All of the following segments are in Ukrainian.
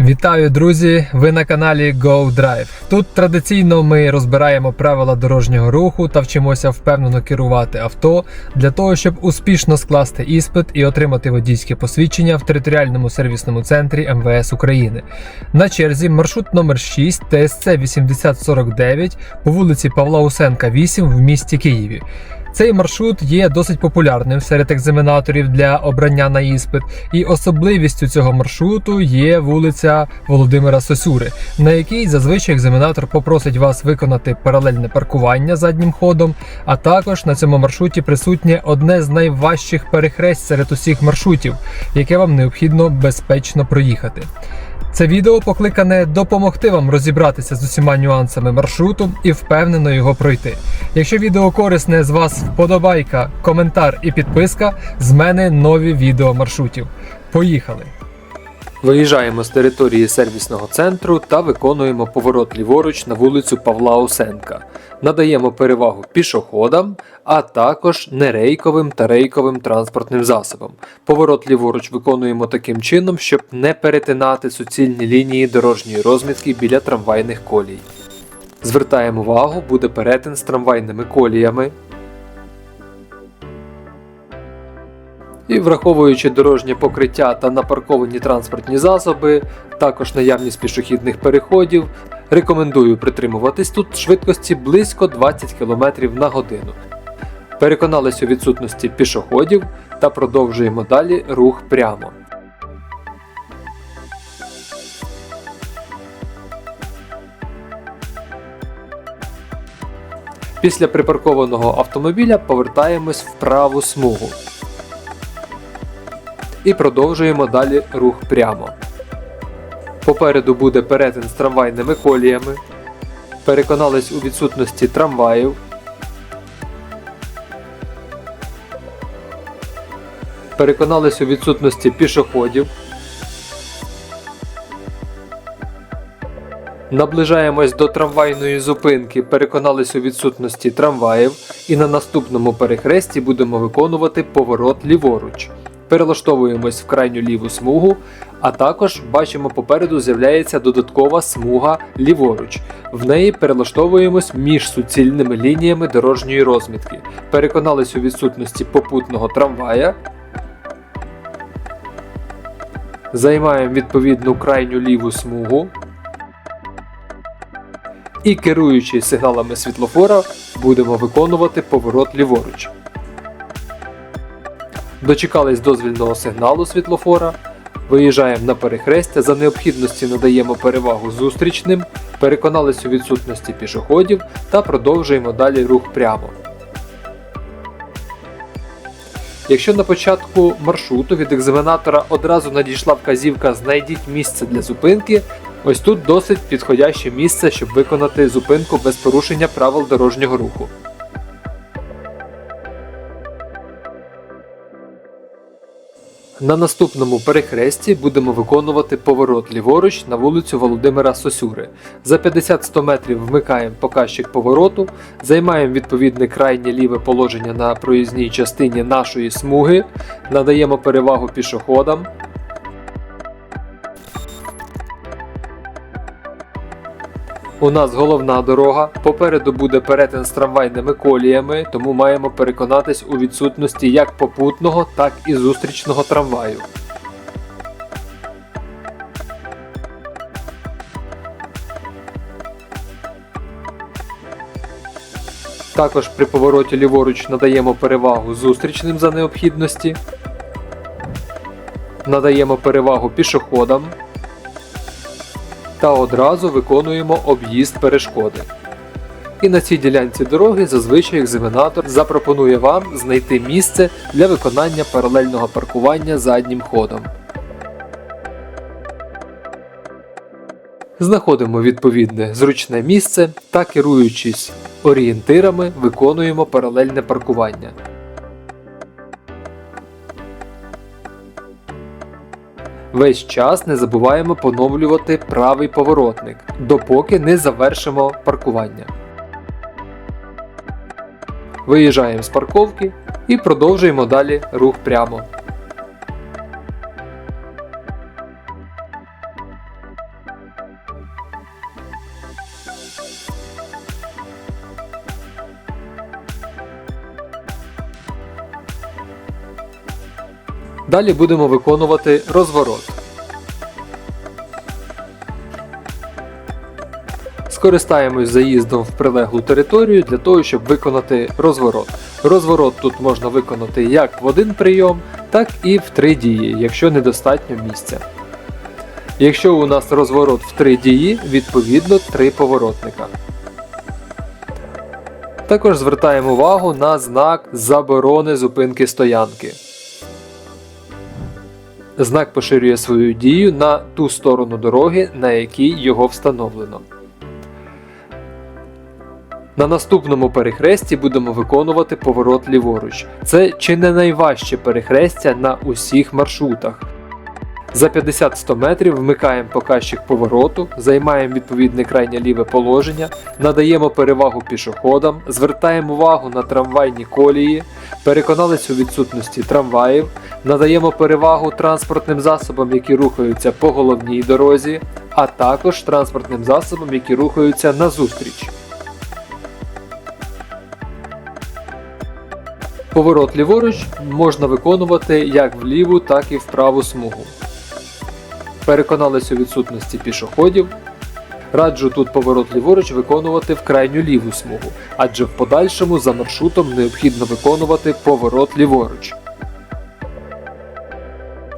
Вітаю, друзі! Ви на каналі Go. Тут традиційно ми розбираємо правила дорожнього руху та вчимося впевнено керувати авто для того, щоб успішно скласти іспит і отримати водійське посвідчення в територіальному сервісному центрі МВС України. На черзі маршрут номер 6 ТСЦ 8049 по вулиці Павла Усенка, 8 в місті Києві. Цей маршрут є досить популярним серед екзаменаторів для обрання на іспит, і особливістю цього маршруту є вулиця Володимира Сосюри, на якій зазвичай екзаменатор попросить вас виконати паралельне паркування заднім ходом. А також на цьому маршруті присутнє одне з найважчих перехресть серед усіх маршрутів, яке вам необхідно безпечно проїхати. Це відео покликане допомогти вам розібратися з усіма нюансами маршруту і впевнено його пройти. Якщо відео корисне з вас вподобайка, коментар і підписка, з мене нові відео маршрутів. Поїхали! Виїжджаємо з території сервісного центру та виконуємо поворот ліворуч на вулицю Павла Осенка. Надаємо перевагу пішоходам, а також нерейковим та рейковим транспортним засобам. Поворот ліворуч виконуємо таким чином, щоб не перетинати суцільні лінії дорожньої розмітки біля трамвайних колій. Звертаємо увагу, буде перетин з трамвайними коліями. І враховуючи дорожнє покриття та напарковані транспортні засоби, також наявність пішохідних переходів, рекомендую притримуватись тут швидкості близько 20 км на годину. Переконались у відсутності пішоходів та продовжуємо далі рух прямо. Після припаркованого автомобіля повертаємось в праву смугу і продовжуємо далі рух прямо. Попереду буде перетин з трамвайними коліями. Переконались у відсутності трамваїв. Переконались у відсутності пішоходів. Наближаємось до трамвайної зупинки, переконались у відсутності трамваїв, і на наступному перехресті будемо виконувати поворот ліворуч. Перелаштовуємось в крайню ліву смугу, а також бачимо попереду з'являється додаткова смуга ліворуч. В неї перелаштовуємось між суцільними лініями дорожньої розмітки. Переконались у відсутності попутного трамвая. Займаємо відповідну крайню ліву смугу. І керуючи сигналами світлофора, будемо виконувати поворот ліворуч. Дочекались дозвільного сигналу світлофора, виїжджаємо на перехрестя, за необхідності надаємо перевагу зустрічним, переконались у відсутності пішоходів та продовжуємо далі рух прямо. Якщо на початку маршруту від екзаменатора одразу надійшла вказівка Знайдіть місце для зупинки, ось тут досить підходяще місце, щоб виконати зупинку без порушення правил дорожнього руху. На наступному перехресті будемо виконувати поворот ліворуч на вулицю Володимира Сосюри. За 50-100 метрів вмикаємо показчик повороту, займаємо відповідне крайнє ліве положення на проїзній частині нашої смуги, надаємо перевагу пішоходам. У нас головна дорога, попереду буде перетин з трамвайними коліями, тому маємо переконатись у відсутності як попутного, так і зустрічного трамваю. Також при повороті ліворуч надаємо перевагу зустрічним за необхідності, надаємо перевагу пішоходам та одразу виконуємо об'їзд перешкоди. І на цій ділянці дороги зазвичай екзаменатор запропонує вам знайти місце для виконання паралельного паркування заднім ходом. Знаходимо відповідне зручне місце та керуючись орієнтирами, виконуємо паралельне паркування. Весь час не забуваємо поновлювати правий поворотник, допоки не завершимо паркування. Виїжджаємо з парковки і продовжуємо далі рух прямо. Далі будемо виконувати розворот. Скористаємось заїздом в прилеглу територію для того, щоб виконати розворот. Розворот тут можна виконати як в один прийом, так і в три дії, якщо недостатньо місця. Якщо у нас розворот в три дії, відповідно три поворотника. Також звертаємо увагу на знак заборони зупинки стоянки. Знак поширює свою дію на ту сторону дороги, на якій його встановлено. На наступному перехресті будемо виконувати поворот ліворуч. Це чи не найважче перехрестя на усіх маршрутах. За 50-100 метрів вмикаємо показчик повороту, займаємо відповідне крайнє ліве положення, надаємо перевагу пішоходам, звертаємо увагу на трамвайні колії, переконалися у відсутності трамваїв, надаємо перевагу транспортним засобам, які рухаються по головній дорозі, а також транспортним засобам, які рухаються назустріч. Поворот ліворуч можна виконувати як в ліву, так і в праву смугу. Переконалися у відсутності пішоходів. Раджу тут поворот ліворуч виконувати в крайню ліву смугу, адже в подальшому за маршрутом необхідно виконувати поворот ліворуч.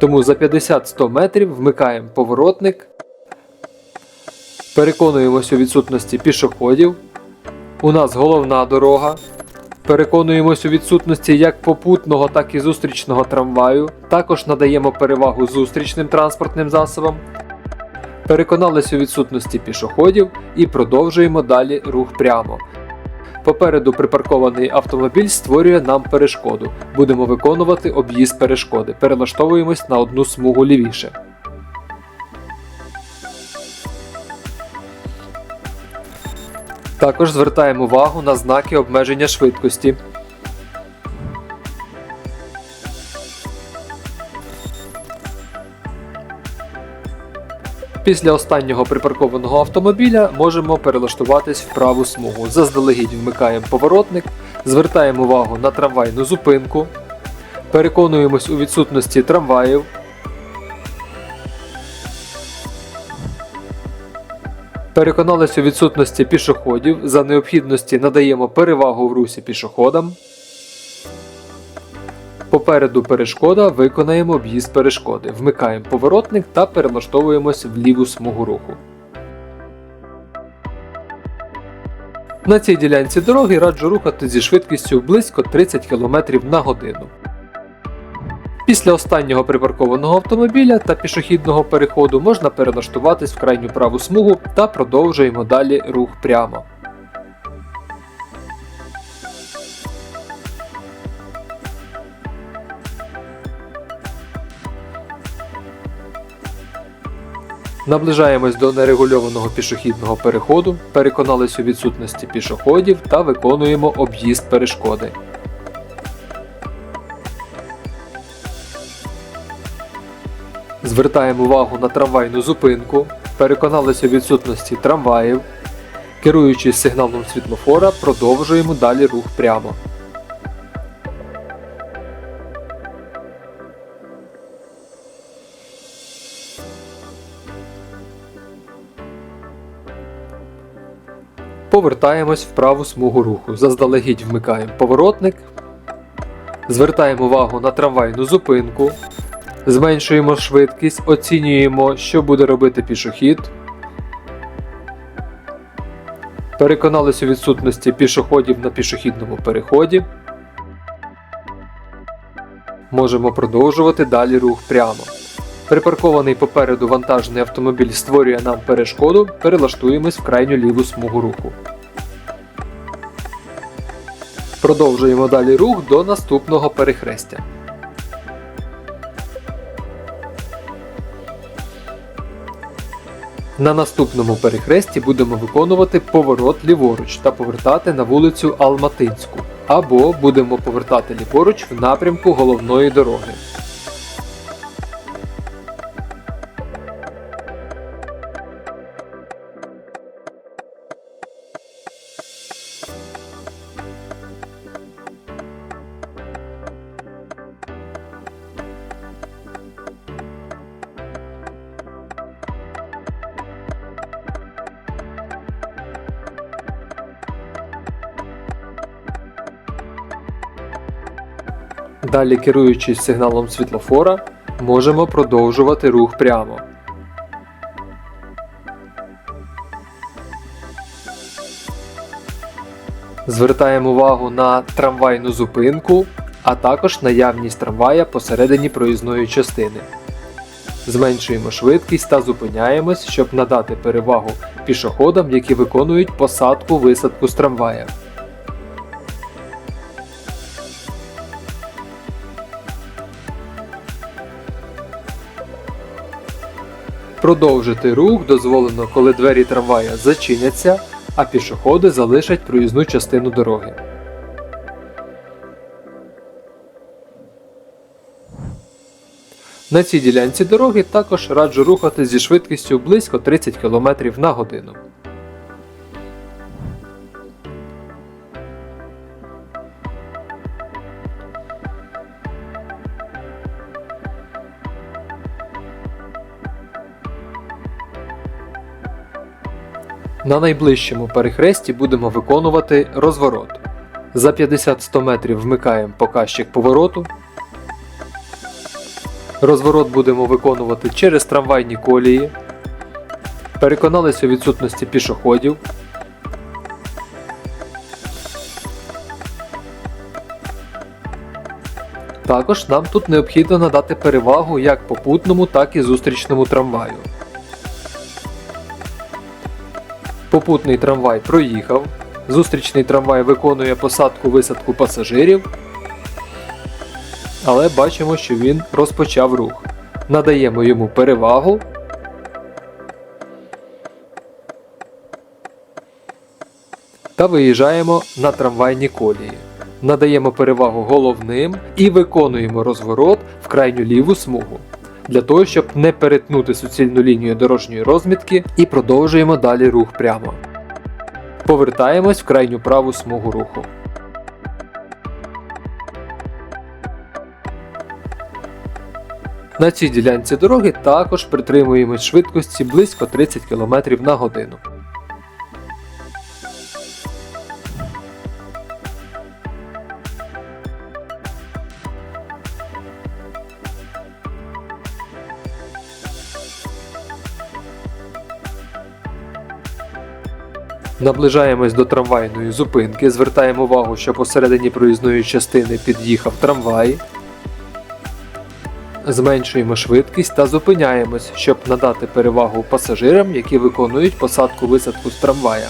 Тому за 50-100 метрів вмикаємо поворотник, переконуємося у відсутності пішоходів. У нас головна дорога. Переконуємось у відсутності як попутного, так і зустрічного трамваю. Також надаємо перевагу зустрічним транспортним засобам. Переконались у відсутності пішоходів і продовжуємо далі рух прямо. Попереду припаркований автомобіль створює нам перешкоду. Будемо виконувати об'їзд перешкоди. Перелаштовуємось на одну смугу лівіше. Також звертаємо увагу на знаки обмеження швидкості. Після останнього припаркованого автомобіля можемо перелаштуватись в праву смугу. Заздалегідь вмикаємо поворотник, звертаємо увагу на трамвайну зупинку, переконуємось у відсутності трамваїв. Переконалися у відсутності пішоходів. За необхідності надаємо перевагу в русі пішоходам. Попереду перешкода виконаємо об'їзд перешкоди. Вмикаємо поворотник та перелаштовуємось в ліву смугу руху. На цій ділянці дороги раджу рухати зі швидкістю близько 30 км на годину. Після останнього припаркованого автомобіля та пішохідного переходу можна перелаштуватись в крайню праву смугу та продовжуємо далі рух прямо. Наближаємось до нерегульованого пішохідного переходу, переконались у відсутності пішоходів та виконуємо об'їзд перешкоди. Звертаємо увагу на трамвайну зупинку, переконалися у відсутності трамваїв. Керуючись сигналом світлофора, продовжуємо далі рух прямо. Повертаємось в праву смугу руху. Заздалегідь вмикаємо поворотник. Звертаємо увагу на трамвайну зупинку. Зменшуємо швидкість, оцінюємо, що буде робити пішохід. Переконалися у відсутності пішоходів на пішохідному переході. Можемо продовжувати далі рух прямо. Припаркований попереду вантажний автомобіль створює нам перешкоду, перелаштуємось в крайню ліву смугу руху. Продовжуємо далі рух до наступного перехрестя. На наступному перехресті будемо виконувати поворот ліворуч та повертати на вулицю Алматинську. Або будемо повертати ліворуч в напрямку головної дороги. Далі, керуючись сигналом світлофора, можемо продовжувати рух прямо. Звертаємо увагу на трамвайну зупинку, а також наявність трамвая посередині проїзної частини. Зменшуємо швидкість та зупиняємось, щоб надати перевагу пішоходам, які виконують посадку-висадку з трамвая. Продовжити рух дозволено, коли двері трамвая зачиняться, а пішоходи залишать проїзну частину дороги. На цій ділянці дороги також раджу рухати зі швидкістю близько 30 км на годину. На найближчому перехресті будемо виконувати розворот. За 50-100 метрів вмикаємо показчик повороту. Розворот будемо виконувати через трамвайні колії. Переконалися у відсутності пішоходів. Також нам тут необхідно надати перевагу як попутному, так і зустрічному трамваю. Попутний трамвай проїхав. Зустрічний трамвай виконує посадку-висадку пасажирів. Але бачимо, що він розпочав рух. Надаємо йому перевагу. Та виїжджаємо на трамвайні колії. Надаємо перевагу головним і виконуємо розворот в крайню ліву смугу. Для того, щоб не перетнути суцільну лінію дорожньої розмітки і продовжуємо далі рух прямо. Повертаємось в крайню праву смугу руху. На цій ділянці дороги також притримуємось швидкості близько 30 км на годину. Наближаємось до трамвайної зупинки, звертаємо увагу, що посередині проїзної частини під'їхав трамвай. Зменшуємо швидкість та зупиняємось, щоб надати перевагу пасажирам, які виконують посадку-висадку з трамвая.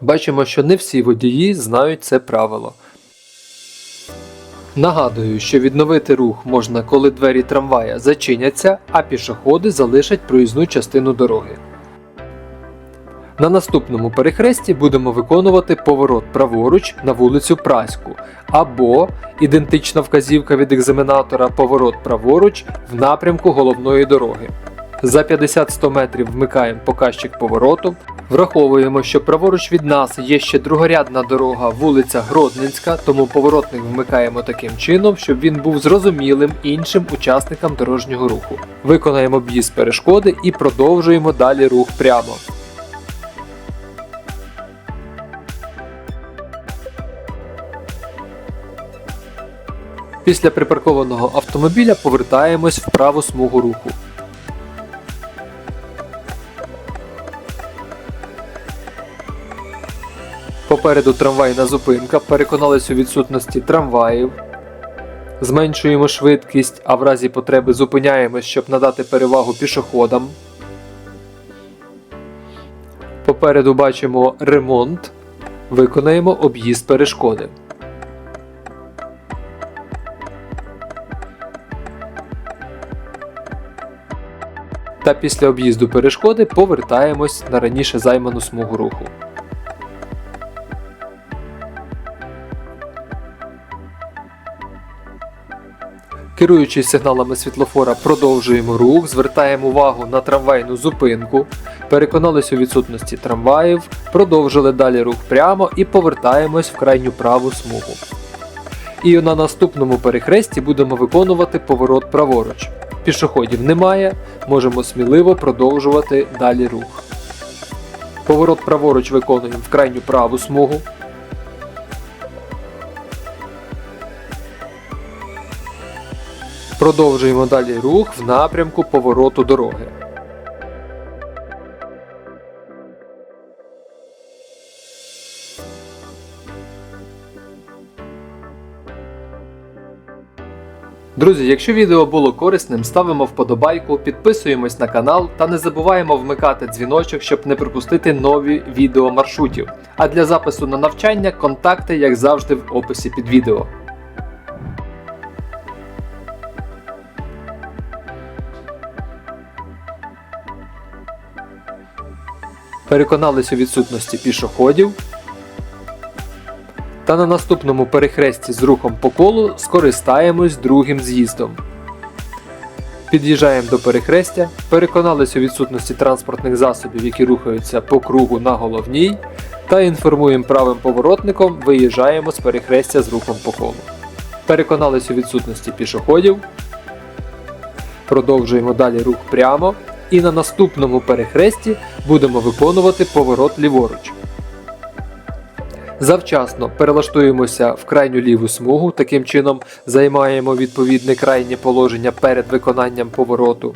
Бачимо, що не всі водії знають це правило. Нагадую, що відновити рух можна, коли двері трамвая зачиняться, а пішоходи залишать проїзну частину дороги. На наступному перехресті будемо виконувати поворот праворуч на вулицю Праську або ідентична вказівка від екзаменатора поворот праворуч в напрямку головної дороги. За 50-100 метрів вмикаємо показчик повороту. Враховуємо, що праворуч від нас є ще другорядна дорога вулиця Гродненська, тому поворотник вмикаємо таким чином, щоб він був зрозумілим іншим учасникам дорожнього руху. Виконаємо об'їзд перешкоди і продовжуємо далі рух прямо. Після припаркованого автомобіля повертаємось в праву смугу руху. Попереду трамвайна зупинка, переконалися у відсутності трамваїв. Зменшуємо швидкість, а в разі потреби зупиняємось, щоб надати перевагу пішоходам. Попереду бачимо ремонт. Виконаємо об'їзд перешкоди. Та після об'їзду перешкоди повертаємось на раніше займану смугу руху. Керуючись сигналами світлофора, продовжуємо рух, звертаємо увагу на трамвайну зупинку, переконалися у відсутності трамваїв, продовжили далі рух прямо і повертаємось в крайню праву смугу. І на наступному перехресті будемо виконувати поворот праворуч. Пішоходів немає, можемо сміливо продовжувати далі рух. Поворот праворуч виконуємо в крайню праву смугу. Продовжуємо далі рух в напрямку повороту дороги. Друзі, якщо відео було корисним, ставимо вподобайку, підписуємось на канал та не забуваємо вмикати дзвіночок, щоб не пропустити нові відео маршрутів. А для запису на навчання контакти, як завжди, в описі під відео. Переконались у відсутності пішоходів. Та на наступному перехресті з рухом по колу скористаємось другим з'їздом. Під'їжджаємо до перехрестя, переконалися у відсутності транспортних засобів, які рухаються по кругу на головній, та інформуємо правим поворотником, виїжджаємо з перехрестя з рухом по колу. Переконалися у відсутності пішоходів. Продовжуємо далі рух прямо і на наступному перехресті будемо виконувати поворот ліворуч. Завчасно перелаштуємося в крайню ліву смугу, таким чином займаємо відповідне крайнє положення перед виконанням повороту.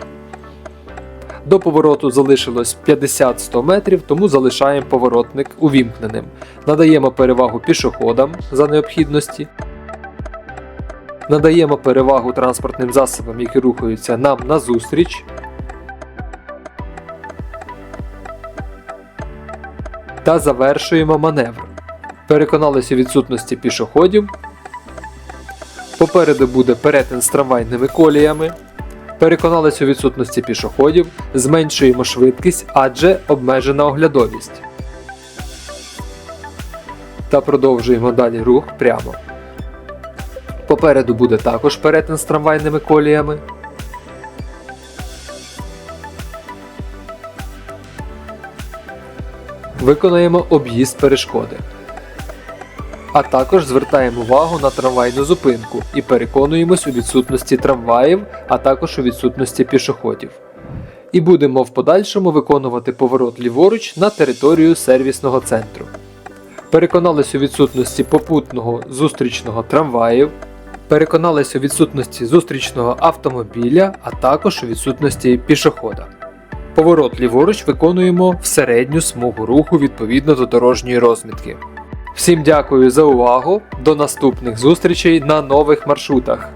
До повороту залишилось 50-100 метрів, тому залишаємо поворотник увімкненим. Надаємо перевагу пішоходам за необхідності. Надаємо перевагу транспортним засобам, які рухаються нам назустріч. Та завершуємо маневр. Переконалися у відсутності пішоходів. Попереду буде перетин з трамвайними коліями. Переконалися у відсутності пішоходів. Зменшуємо швидкість, адже обмежена оглядовість. Та продовжуємо далі рух прямо. Попереду буде також перетин з трамвайними коліями. Виконаємо об'їзд перешкоди. А також звертаємо увагу на трамвайну зупинку і переконуємось у відсутності трамваїв, а також у відсутності пішоходів. І будемо в подальшому виконувати поворот ліворуч на територію сервісного центру. Переконалися у відсутності попутного зустрічного трамваїв, переконалися у відсутності зустрічного автомобіля, а також у відсутності пішохода. Поворот ліворуч виконуємо в середню смугу руху відповідно до дорожньої розмітки. Всім дякую за увагу. До наступних зустрічей на нових маршрутах.